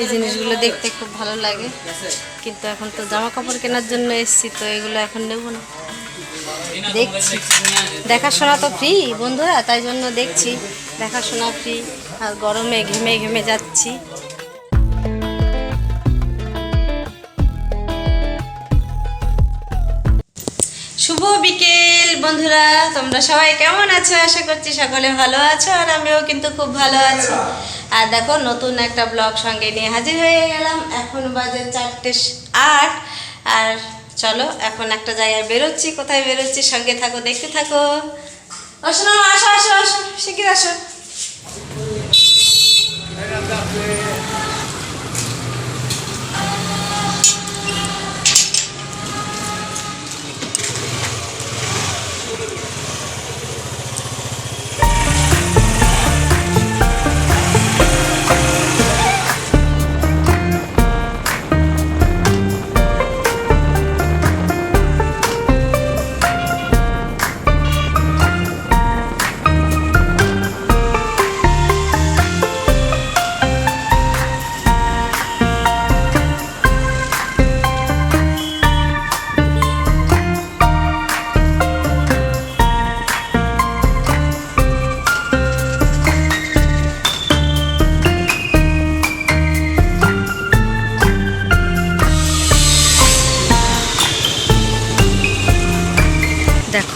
এই জিনিসগুলো দেখতে খুব ভালো লাগে। কিন্তু এখন তো জামা কাপড় কেনার জন্য এসছি, তো এগুলো এখন নেব না। দেখছি। দেখাশোনা তো ফ্রি বন্ধুরা, তাই জন্য দেখছি। দেখাশোনা ফ্রি আর গরমে ঘেমে ঘেমে যাচ্ছি। শুভ বিকেল, বন্ধুরা। তোমরা সবাই কেমন আছো? আশা করছি সকলে ভালো আছো আর আমিও কিন্তু খুব ভালো আছি। আর দেখো, নতুন একটা ব্লগ সঙ্গে নিয়ে হাজির হয়ে গেলাম। এখন বাজে চারটে আট। আর চলো, এখন একটা জায়গায় বেরোচ্ছি, কোথায় বেরোচ্ছি সঙ্গে থাকো, দেখতে থাকো। আসো আসো আসো আসো শিখির আসো।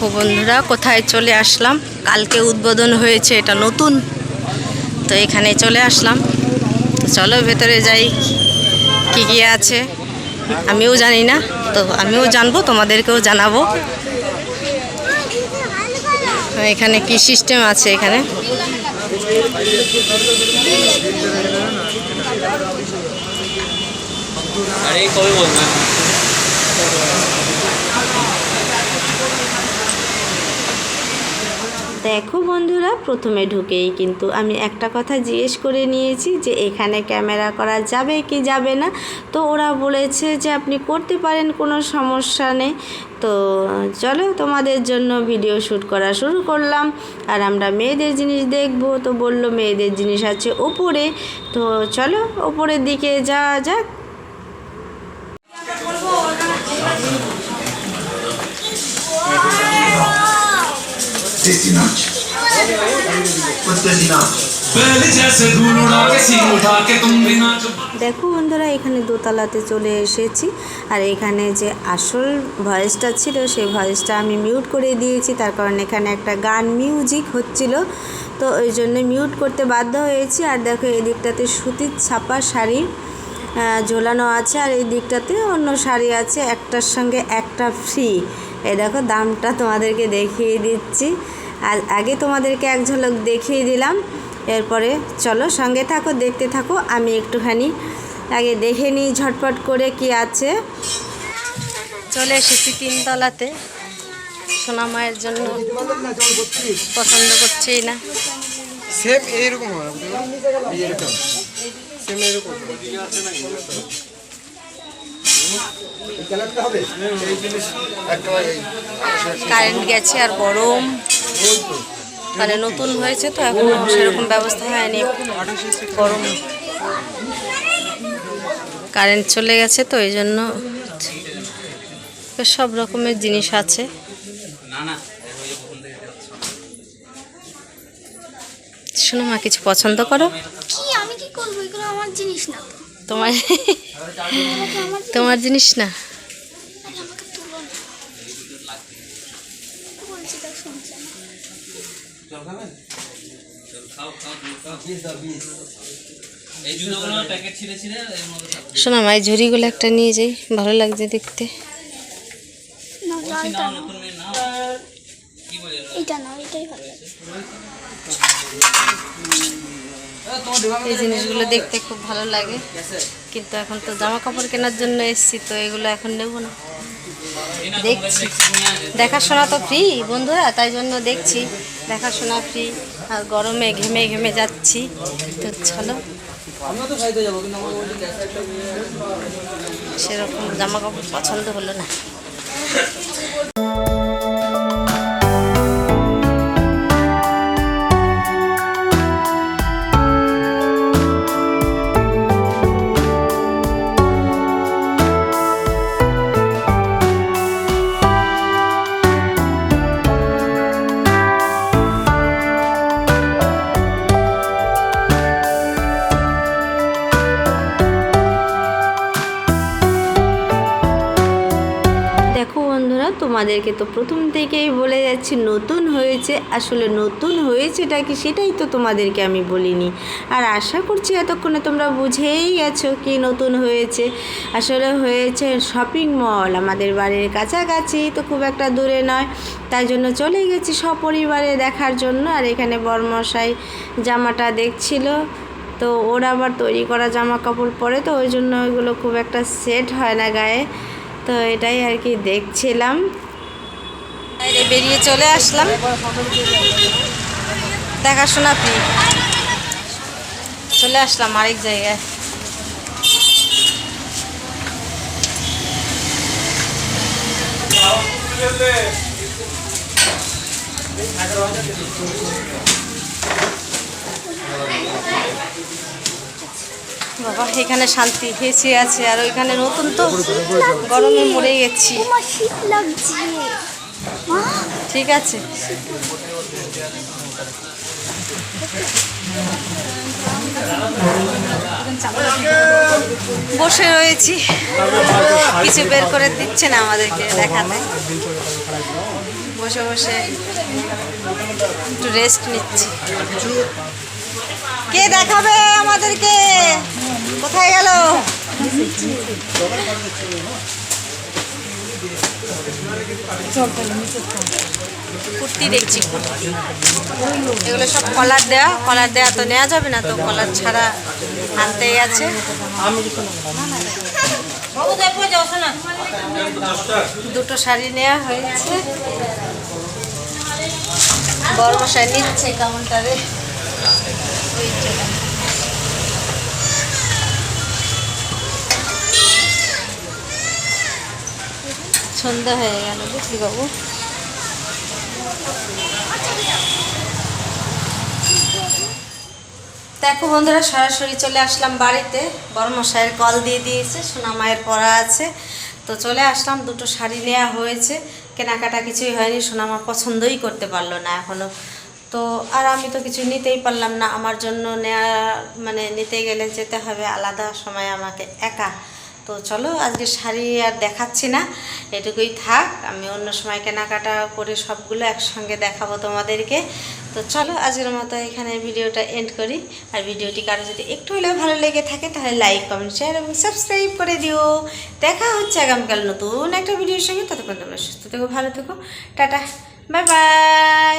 দেখো বন্ধুরা, কোথায় চলে আসলাম? কালকে উদ্বোধন হয়েছে এটা নতুন। তো এখানে চলে আসলাম। চলো ভেতরে যাই, কী কী আছে। আমিও জানি না, তো আমিও জানব, তোমাদেরকেও জানাব। এখানে কি সিস্টেম আছে এখানে? কবে বলবে? দেখো বন্ধুরা, প্রথমে ঢুকেই কিন্তু আমি একটা কথা জিজ্ঞেস করে নিয়েছি যে এখানে ক্যামেরা করা যাবে কি যাবে না? তো ওরা বলেছে যে আপনি করতে পারেন, কোনো সমস্যা নেই। তো চলো তোমাদের জন্য ভিডিও শ্যুট করা শুরু করলাম। আর আমরা মেয়েদের জিনিস দেখব। তো বলল মেয়েদের জিনিস আছে ওপরে। তো চলো ওপরের দিকে যাওয়া যাক। Thank you. দেখো বন্ধুরা, এখানে দোতলাতে চলে এসেছি। আর এখানে যে আসল ভয়েসটা ছিল সেই ভয়েসটা আমি মিউট করে দিয়েছি। তার কারণ এখানে একটা গান মিউজিক হচ্ছিল। তো ওই জন্য মিউট করতে বাধ্য হয়েছি। আর দেখো এদিকটাতে সুতির ছাপা শাড়ি ঝোলানো আছে। আর এই দিকটাতে অন্য শাড়ি আছে, একটার সঙ্গে একটা ফ্রি এই দেখো দামটা তোমাদেরকে দেখিয়ে দিচ্ছি। আর আগে তোমাদেরকে এক ঝলক দেখিয়ে দিলাম। এরপরে চলো সঙ্গে থাকো দেখতে থাকো। আমি একটুখানি আগে দেখে নিই ঝটপট করে কি আছে। চলে এসেছি তিনতলাতে। সোনা মায়ের জন্য পছন্দ করছেই না। সেম এইরকম এই এরকম সেম এরকম কারেন্ট গেছে আর গরম। মানে নতুন হয়েছে তো এখন সেরকম ব্যবস্থা হয়নি। গরম। কারেন্ট চলে গেছে তো এই জন্য সব রকমের জিনিস আছে। না না শোনো মা কিছু পছন্দ করো? কি আমি কি করব? এগুলো আমার জিনিস না তোমার তোমার জিনিস না শোনা আমাকে তুলো না বলছি তার শুনছে না এই জুতোগুলো প্যাকেট ছিঁড়ে ছিঁড়ে এর মধ্যে থাকবে। শোনো মা এই ঝুড়িগুলো একটা নিয়ে যাই, ভালো লাগছে দেখতে এইটা না এটাই ভালো লাগে এই জিনিসগুলো দেখতে খুব ভালো লাগে। কিন্তু এখন তো জামা কাপড় কেনার জন্য এসছি, তো এগুলো এখন নেব না। দেখছি। দেখাশোনা তো ফ্রি বন্ধুরা, তাই জন্য দেখছি। দেখাশোনা ফ্রি আর গরমে ঘেমে ঘেমে যাচ্ছি। তো চলো। সেরকম জামা কাপড় পছন্দ হলো না। তোমাদেরকে তো প্রথম থেকেই বলে যাচ্ছি, নতুন হয়েছে। আসলে নতুন হয়েছেটা কি সেটাই তো তোমাদেরকে আমি বলিনি। আর আশা করছি এতক্ষণে তোমরা বুঝেই গেছো কি নতুন হয়েছে। আসলে হয়েছে শপিং মল আমাদের বাড়ির কাছাকাছি, তো খুব একটা দূরে নয়। তাই জন্য চলে গেছি সপরিবারে দেখার জন্য। আর এখানে বরমশাই জামাটা দেখছিল, তো ওরা আবার তৈরি করা জামা কাপড় পরে, তো ওই জন্য ওইগুলো খুব একটা সেট হয় না গায়ে। তো এটাই আর কি দেখছিলাম। বেরিয়ে চলে আসলাম। দেখাশোনা পি চলে আসলাম আরেক জায়গায়। বাবা, এখানে শান্তি হেসে আছে, আর ওইখানে নতুন তো গরমে মরে গেছি। শীত লাগছে। ঠিক আছে। বসে রয়েছি। কিছু বের করে দিচ্ছে না আমাদেরকে দেখাতে। বসে বসে একটু রেস্ট নিচ্ছি। কে দেখাবে আমাদেরকে? কোথায় গেল? কুর্তি দেখছি। এগুলো সব কলার দেওয়া কলার দেওয়া তো নেওয়া যাবে না তো, কলার ছাড়া আনতে গেছে দুটো শাড়ি নেওয়া হয়েছে। বড় মশাই নিচ্ছে কাউন্টারে ওই সন্ধ্যা হয়ে গেল, বুঝলি বাবু? দেখো বন্ধুরা, সরাসরি চলে আসলাম বাড়িতে। বড় মশাইয়ের কল দিয়ে দিয়েছে, সোনা মায়ের পড়া আছে। তো চলে আসলাম, দুটো শাড়ি নেওয়া হয়েছে। কেনাকাটা কিছুই হয়নি সোনামা পছন্দই করতে পারল না এখনও তো আর আমি তো কিছু নিতেই পারলাম না, আমার জন্য নেওয়া মানে নিতে গেলে যেতে হবে আলাদা সময় আমাকে একা। তো চলো, আজকে শাড়ি আর দেখাচ্ছি না, এটুকুই থাক, আমি অন্য সময় কেনাকাটা করে সবগুলো একসঙ্গে দেখাবো তোমাদেরকে। তো চলো, আজকের মতো এখানে ভিডিওটা এন্ড করি। আর ভিডিওটি কারও যদি একটু হলেও ভালো লেগে থাকে, তাহলে লাইক কমেন্ট শেয়ার এবং সাবস্ক্রাইব করে দিও। দেখা হচ্ছে আগামীকাল নতুন একটা ভিডিওর সঙ্গে, ততক্ষণ তোমরা সুস্থ থেকো, ভালো থেকো। Tata bye bye